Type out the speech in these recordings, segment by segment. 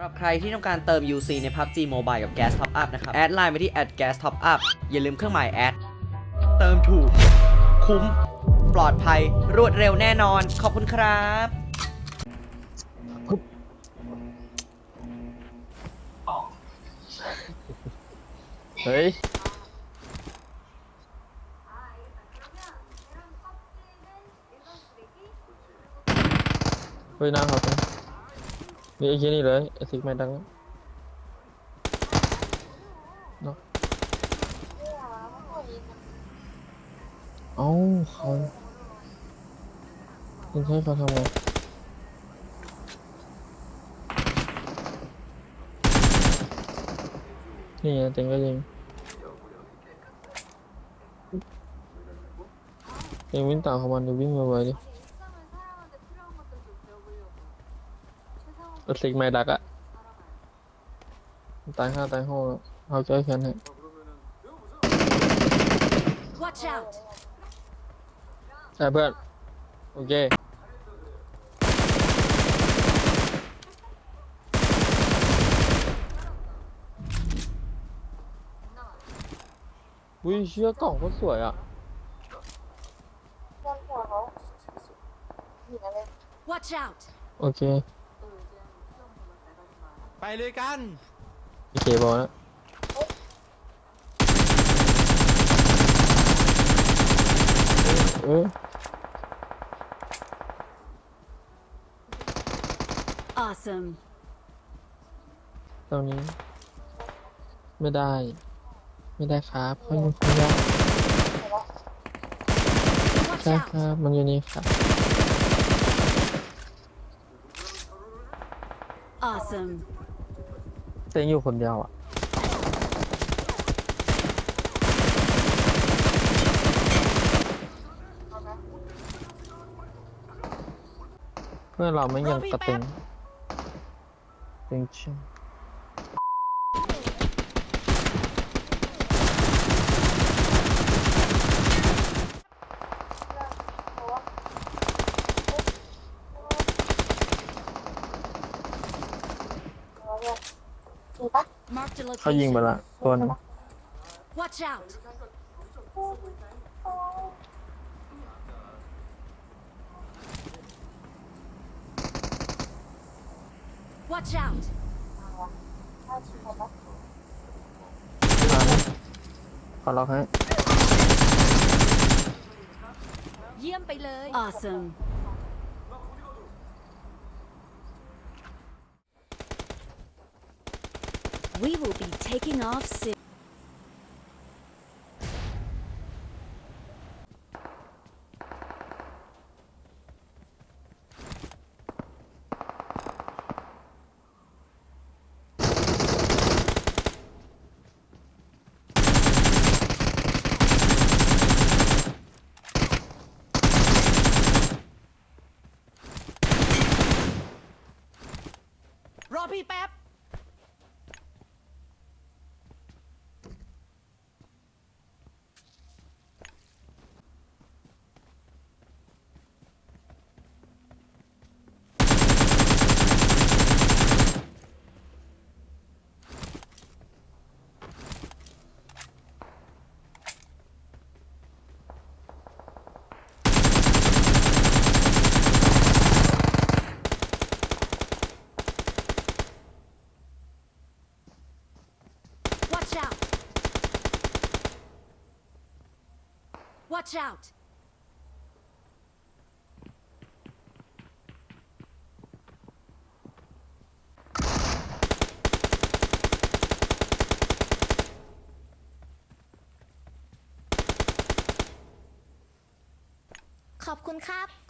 ำหรับใครที่ต้องการเติม UC ใน PUBG Mobile กับ Gas Top Up นะครับ แอดไลน์ไปที่ @gas top up อย่าลืมเครื่องหมายแอด เติมถูก คุ้ม ปลอดภัย รวดเร็วแน่นอน ขอบคุณครับเฮ้ย เฮ้ยหน้าเขาตรง นี่ไอ้เหี้ยนี่เลยไอ้ซิกไม่ดังเนาะเอ้าเขาคุณใช้เขาทำไงนี่ไงเต็งก็ยิงเต็งวิ่งตามเขามันเดี๋ยววิ่งมาไวดิ รถซิกไม่ดักอะตายห้าตายหกเอาใจแขนให้ Watch out! ใช่เพื่อน โอเค อุ้ยเชื่อกล่องก็สวยอะ Watch out! โอเค ไปเลยกันโอเคบอกนะเออ Awesome. ตรงนี้ ไม่ได้ ไม่ได้ครับเขาอยู่ข้างนอก Watch ใช่ค out! รับมันอยู่นี่ครับ Awesome. เต็งอยู่คนเดียวอะเพื่อนเราไม่ยังกระเต็งเต็งชิง Marked a เขายิงไป location. ละตัวหนึง Watch out! Watch out! ขอล็อกให้ เยี่ยมไปเลย Awesome. We will be taking off soon. รอ Watch out! ขอบคุณครับ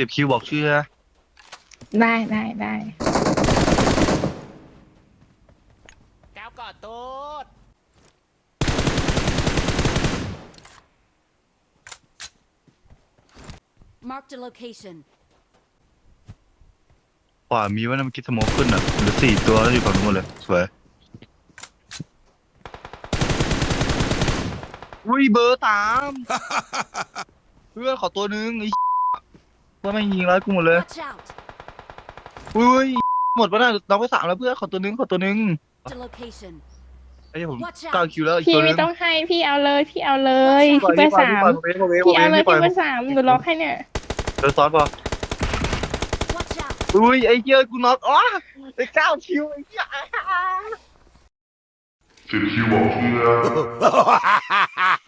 สิบคิวบอกชื่อได้ได้ได้แก้วกอดตูดขวามีว่านะเมันคิดสมองขึ้นอะเหรือสี่ตัวแล้วอยู่ฝั่งนู้นเลย สวย อุ้ยเบอร์สาม เพื่อนขอตัวหนึงไอ้ ว่าไม่งยิงร้อยกูหมดเลยอุ้ยหมดปะน่ะน้องไปสามแล้วเพื่อนขอตัวนึงขอตัวนึงไอ้ยผมก้าวคิวแล้วพี่ไม่ต้องให้พี่เอาเลยพี่เอาเลยพี่ไปสามพี่เอาเลยพี่ไปสามหนูล็อกให้เนี่ยเดี๋ยวซ้อนปะอุ้ยไอ้เจ้ากูน็อยอ๋อยพี่ปล่อยพี่ปล่อยพี่ปล่อยพี่อยพี่อ